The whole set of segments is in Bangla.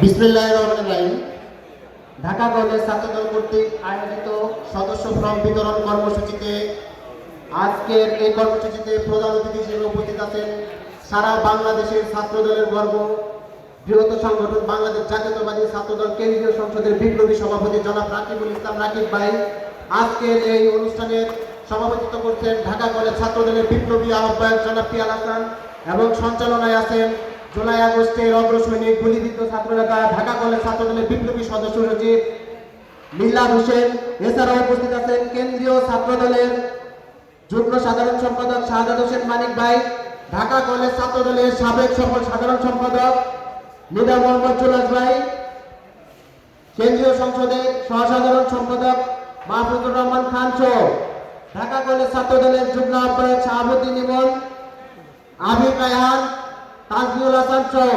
বিসমিল্লাহ রহমান রাহিম। ঢাকা কলেজ ছাত্রদল কর্তৃক আয়োজিত সদস্য ফর্ম বিতরণ কর্মসূচিতে আজকের এই কর্মসূচিতে প্রধান অতিথি হিসেবে উপস্থিত আছেন সারা বাংলাদেশের ছাত্রদলের বর্গ বৃহৎ সংগঠন বাংলাদেশ জাতীয়তাবাদী ছাত্রদল কেন্দ্রীয় সংসদের বিপ্লবী সভাপতি জনাব রাকিবুল ইসলাম রাকিব ভাই। আজকের এই অনুষ্ঠানের সভাপতিত্ব করছেন ঢাকা কলেজ ছাত্রদলের বিপ্লবী আহ্বায়ক জনাব পিয়াল হাসান এবং সঞ্চালনায় আছেন জুলাই আগস্টের অগ্রসৈনিক গুলিবিদ্ধ ছাত্রনেতা ঢাকা কলেজ ছাত্রদলের বিপ্লবী সদস্য সচিব মিল্লাদ হোসেন এছাড়াও উপস্থিত আছেন কেন্দ্রীয় ছাত্রদলের যুগ্ম সাধারণ সম্পাদক শাহাদ হোসেন মানিক ভাই, ঢাকা কলেজ ছাত্রদলের সাবেক সফল সাধারণ সম্পাদক নিদা মোহাম্মদ জুলাস ভাই, কেন্দ্রীয় সংসদের সহসাধারণ সম্পাদক মাহফুজুর রহমান খান সহ ঢাকা কলেজ ছাত্রদলের যুগ্ম আহ্বায়ক শাহাবুদ্দিন ইমন, আবির রায়হান তাজমিউল হাসান সহ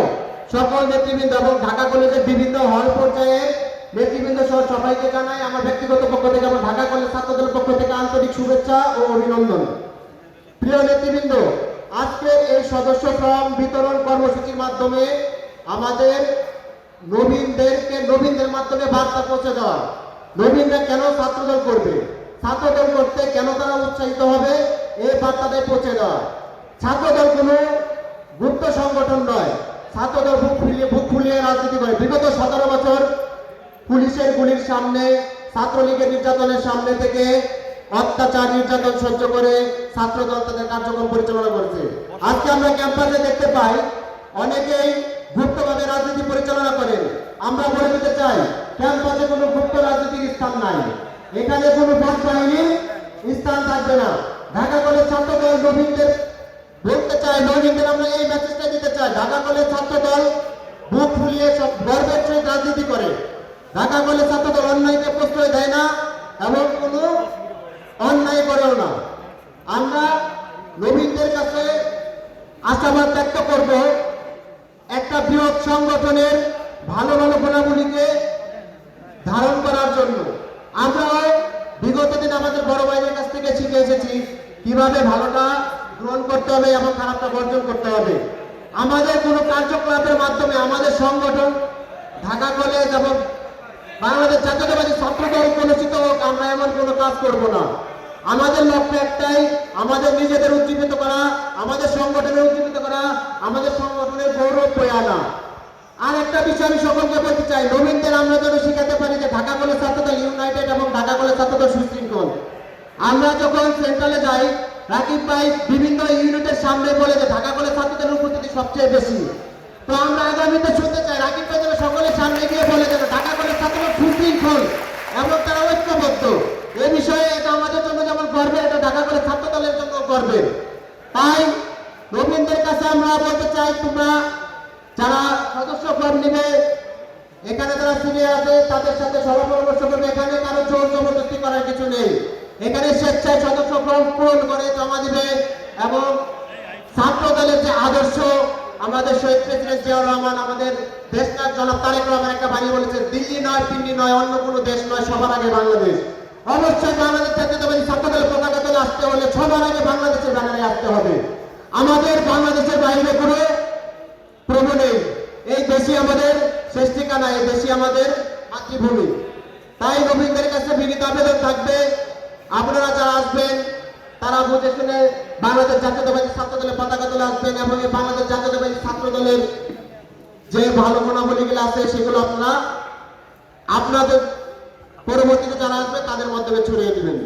সকল নেতৃবৃন্দ এবং ঢাকা কলেজের বিভিন্ন হল পর্যায়ে নেতৃবৃন্দ সহ সবাইকে জানাই আমার ব্যক্তিগত পক্ষ থেকে আমার ঢাকা কলেজ ছাত্রদলের পক্ষ থেকে আন্তরিক শুভেচ্ছা ও অভিনন্দন। প্রিয় নেতৃবৃন্দ, আজকের এই সদস্য ফর্ম বিতরণ কর্মসূচির মাধ্যমে আমাদের নবীনদেরকে, নবীনদের মাধ্যমে বার্তা পৌঁছে দেওয়া। নবীনরা কেন ছাত্রদল করবে? ছাত্রদল করতে কেন তারা উৎসাহিত হবে? এই বার্তাটাই পৌঁছে দেওয়া। ছাত্রদল কোনো সংগঠন নয় ছাত্রদল বুক ফুলিয়ে বুক ফুলিয়ে রাজনীতি করে। বিগত সতেরো বছর পুলিশের গুলির সামনে, ছাত্রলীগের নির্যাতনের সামনে থেকে অত্যাচার, নির্যাতন সহ্য করে ছাত্রদল তাদের কার্যক্রম পরিচালনা করেছে। আজকে আমরা ক্যাম্পাসে দেখতে পাই, অনেকেই গুপ্তভাবে রাজনীতি পরিচালনা করেন। আমরা বলে দিতে চাই, ক্যাম্পাসে কোনো গুপ্ত রাজনীতির স্থান নাই। এখানে কোনো বন বাহিনীর স্থান থাকবে না। ঢাকা কলেজ ছাত্রদল নবীনদের বলতে চাই নবীনদের আমরা এই মেসেজটা চাই ঢাকা কলেজ ছাত্রদল বুক ফুলিয়ে সব গর্বের সহিত রাজনীতি করে। ঢাকা কলেজ ছাত্রদল অন্যায়কে প্রশ্রয় দেয় না এবং কোনো অন্যায় করেও না। আমরা নবীনদের কাছে আশাবাদ ব্যক্ত করব, একটা বৃহৎ সংগঠনের ভালো ভালো গুণাবলীকে ধারণ করার জন্য। আমরাও বিগত দিন আমাদের বড় ভাইদের কাছ থেকে শিখে এসেছি কীভাবে ভালোটা গ্রহণ করতে হবে এবং খারাপটা বর্জন করতে হবে। আমাদের কোনো কার্যকলাপের মাধ্যমে আমাদের সংগঠন, ঢাকা কলেজ এবং বাংলাদেশ জাতীয়তাবাদী ছাত্রদল কলুষিত হোক, আমরা এমন কোনো কাজ করব না। আমাদের লক্ষ্য একটাই, আমাদের নিজেদের উজ্জীবিত করা, আমাদের সংগঠনের উজ্জীবিত করা, আমাদের সংগঠনের গৌরব বয়ে আনা। আর একটা বিষয় আমি সকলকে বলতে চাই, নবীনদের আমরা যেন শিখাতে পারি যে ঢাকা কলেজ ছাত্রদল ইউনাইটেড এবং ঢাকা কলেজ ছাত্রদল সুশৃঙ্খল। আমরা যখন সেন্ট্রালে যাই রাকিব ভাই বিভিন্ন ইউনিটের সামনে বলে যে ঢাকা কলেজ ছাত্রদের উপস্থিতি সবচেয়ে বেশি। তো আমরা আগামীতে শুনতে চাই রাকিব ভাই যেন সকলের সামনে গিয়ে বলে যেন ঢাকা কলেজ ছাত্রদল সুশৃঙ্খল এবং তারা ঐক্যবদ্ধ। এ বিষয়ে এটা আমাদের জন্য যেমন গর্বের, এটা ঢাকা কলেজ ছাত্রদলের জন্য গর্বের। তাই নবীনদের কাছে আমরা বলতে চাই, তোমরা যারা সদস্য ফর্ম নেবে, এখানে যারা সিনিয়র আছে, তাদের সাথে সভাপরামর্শ করবে। এখানে কারও জোর জবরদস্তি করার কিছু নেই। এখানে স্বেচ্ছায় সদস্য পূরণ করে জমা দিবে এবং ছাত্র দলের যে আদর্শ, আমাদের শহীদ প্রেসিডেন্ট জিয়াউর রহমান, আমাদের দেশনাথ জনাব তারেক রহমান একটা বাণী বলেছে দিল্লি নয় দিল্লি নয়, অন্য কোনো দেশ নয়, সবার আগে বাংলাদেশ। অবশ্যই বাংলাদেশ জাতীয়তাবাদী ছাত্র দলের পতাকা তোলে আসতে হলে সবার আগে বাংলাদেশের ব্যানারে আসতে হবে। আমাদের বাংলাদেশের বাইরে কোনো প্রভু নেই। এই দেশই আমাদের শেষ ঠিকানা, এই দেশই আমাদের মাতৃভূমি। তাই রবীন্দ্রের কাছে বিনীত আবেদন থাকবে। আপনারা যারা আসবেন, তারা বুঝে শুনে বাংলাদেশ জাতীয়তাবাদী ছাত্র দলের পতাকা তুলে আসবেন এবং এই বাংলাদেশ জাতীয়তাবাদী ছাত্র দলের যে ভালো গুণাবলীগুলো আছে, সেগুলো আপনারা, আপনাদের পরবর্তীতে যারা আসবে, তাদের মাধ্যমে ছড়িয়ে দিবেন।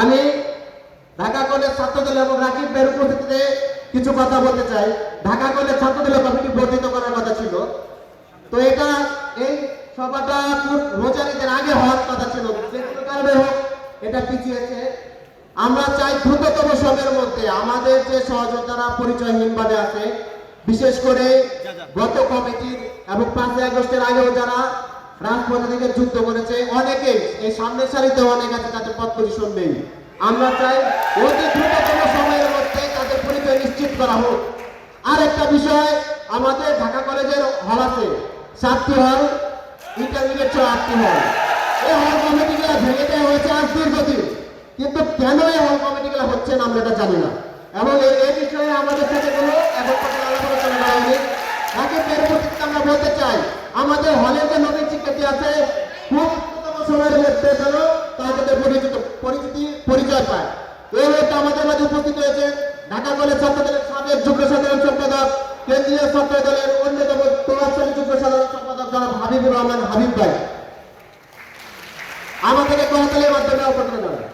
আমি ঢাকা কলেজ ছাত্রদল এবং রাকিব বের উপস্থিতিতে কিছু কথা বলতে চাই। ঢাকা কলেজ ছাত্রদলের কমিটি বর্ধিত করার কথা ছিল। তো এটা এই সভাটা রোজারিদের আগে হওয়ার কথা ছিল। যে কোনো কারণে হোক এটা পিছিয়েছে আমরা চাই দ্রুততম সময়ের মধ্যে আমাদের যে সহযোদ্ধারা পরিচয়হীনভাবে আছে, বিশেষ করে গত কমিটির এবং পাঁচই আগস্টের আগেও যারা রাজপথে থেকে যুদ্ধ করেছে, অনেকে এই সামনের সারিতে অনেক আছে, তাদের পদ পজিশন নেই। আমরা চাই অতি দ্রুততম সময়ের মধ্যে তাদের পরিচয় নিশ্চিত করা হোক। আর একটা বিষয়, আমাদের ঢাকা কলেজের হল আছে, সাতটি হল ইন্টারমিডিয়েট ছিল আটটি হল। এই হল কমিটিগুলো ভেঙে হয়েছে কিন্তু কেন এই হল কমিটিগুলো হচ্ছে না আমরা এটা জানি না। এবং এই- বিষয়ে আমাদের সাথে কোনো এখন পর্যন্ত আলোচনা আমরা বলতে চাই, আমাদের হলের যে নবীন শিক্ষার্থী আছে, খুব সময়ের মধ্যে যেন তাদের পরিচিত, পরিচিতি, পরিচয় পায়। এই মুহূর্তে আমাদের মাঝে উপস্থিত হয়েছে ঢাকা কলেজ ছাত্র দলের সাবেক যুগ্ম সাধারণ সম্পাদক, কেন্দ্রীয় ছাত্র দলের অন্যতম প্রভাবশালী যুগ্ম সাধারণ সম্পাদক জনাব হাবিবুর রহমান হাবিব ভাই। আমাদেরকে করতালের মাধ্যমে অপরাধ জানাবেন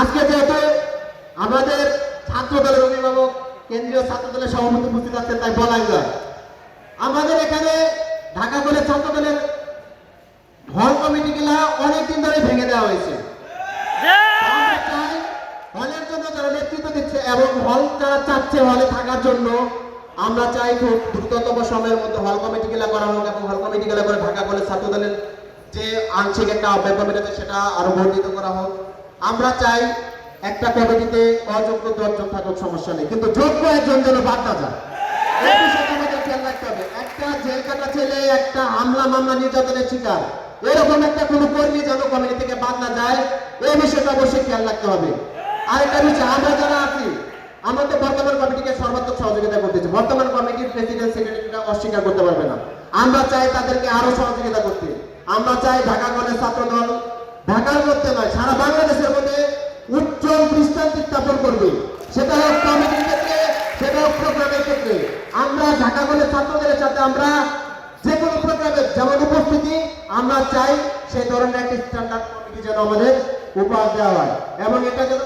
আজকে যেহেতু আমাদের ছাত্র দলের অভিভাবক কেন্দ্রীয় ছাত্র দলের সভাপতি উপস্থিত আছেন তাই বলাই যায়। আমাদের এখানে ঢাকা কলেজ ছাত্র দলের হল কমিটিগুলা অনেকদিন ধরে ভেঙে দেওয়া হয়েছে। হলের জন্য যারা নেতৃত্ব দিচ্ছে এবং হল যারা চাচ্ছে হলে থাকার জন্য, আমরা চাই খুব দ্রুততম সময়ের মধ্যে হল কমিটি গুলা করা হোক এবং হল কমিটি গুলা করে ঢাকা কলেজ ছাত্র দলের যে আংশিক একটা অব্যয় কমিটি সেটা আরও বর্ধিত করা হোক। আমরা চাই একটা কমিটিতে অযোগ্য দশজন থাকুক, সমস্যা নেই। কিন্তু যোগ্য একজন যেন বাদ না যায়। একটা জেল কাটা ছেলে, একটা হামলা মামলা নির্যাতনের শিকার, এরকম একটা কোনো কর্মী যেন কমিটি থেকে বাদ না যায় এই বিষয়টা অবশ্যই খেয়াল রাখতে হবে। আরেকটা বিষয় আমরা যারা আছি আমাদের বর্তমান কমিটিকে সর্বাত্মক সহযোগিতা করতেছে। বর্তমান কমিটির প্রেসিডেন্ট সেক্রেটারিরা অস্বীকার করতে পারবে না। আমরা চাই তাদেরকে আরও সহযোগিতা করতে। আমরা চাই ঢাকা কলেজ ছাত্র দল ঢাকার মধ্যে নয়, সারা বাংলাদেশের মধ্যে উজ্জ্বল দৃষ্টান্ত স্থাপন করবে। সেটা হোক কমিটির ক্ষেত্রে, সেটা হোক প্রোগ্রামের ক্ষেত্রে। আমরা ঢাকা কলেজ ছাত্রদের সাথে আমরা যে কোনো প্রোগ্রামে যেমন উপস্থিতি, আমরা চাই সেই ধরনের একটা স্ট্যান্ডার্ড কমিটি যেন আমাদের উপহার দেওয়া হয়। এবং এটা যেন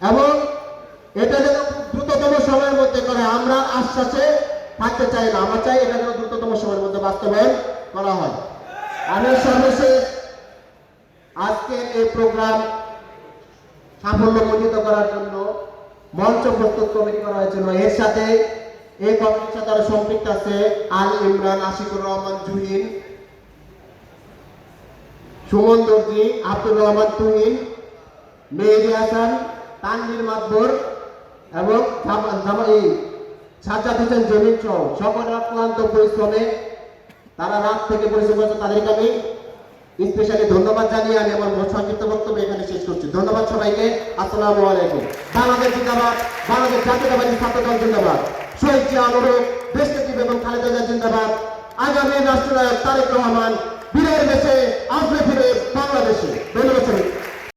এবং এটা যেন দ্রুততম সময়ের মধ্যে করে, আমরা আশ্বাসে থাকতে চাই না, আমরা চাই এটা যেন দ্রুততম সময়ের মধ্যে বাস্তবায়ন করা হয়। আমি সর্বশেষ আজকে এই প্রোগ্রাম সাফল্যমণ্ডিত করার জন্য মঞ্চ প্রস্তুত কমিটি করা হয়েছিল। এর সাথে এই কমিটির সাথে আরও সম্পৃক্ত আছে আল ইমরান, আশিকুর রহমান জুহিন সুমন দর্জি, আব্দুর রহমান তুহিন, মেহেদি হাসান তানভীর মাকবর এবং এই সাজ্জাদ হোসেন জমিন সহ সকলের অক্লান্ত পরিশ্রমে তারা রাত থেকে পরিশ্রম করেছে তাদেরকে আমি স্পেশালি ধন্যবাদ জানিয়ে আমি আমার সংক্ষিপ্ত বক্তব্য এখানে শেষ করছি। ধন্যবাদ সবাইকে। আসসালামু আলাইকুম। বাংলাদেশ জিন্দাবাদ। বাংলাদেশ জাতীয়তাবাদী ছাত্র দল জিন্দাবাদ। শহীদ জিয়া অনুরোধ দেশ নেত্রী বেগম খালেদা জিন্দাবাদ। আগামী রাষ্ট্রনায়ক তারেক রহমান বীরের দেশে আসবে ফিরে বাংলাদেশে। ধন্যবাদ সবাইকে।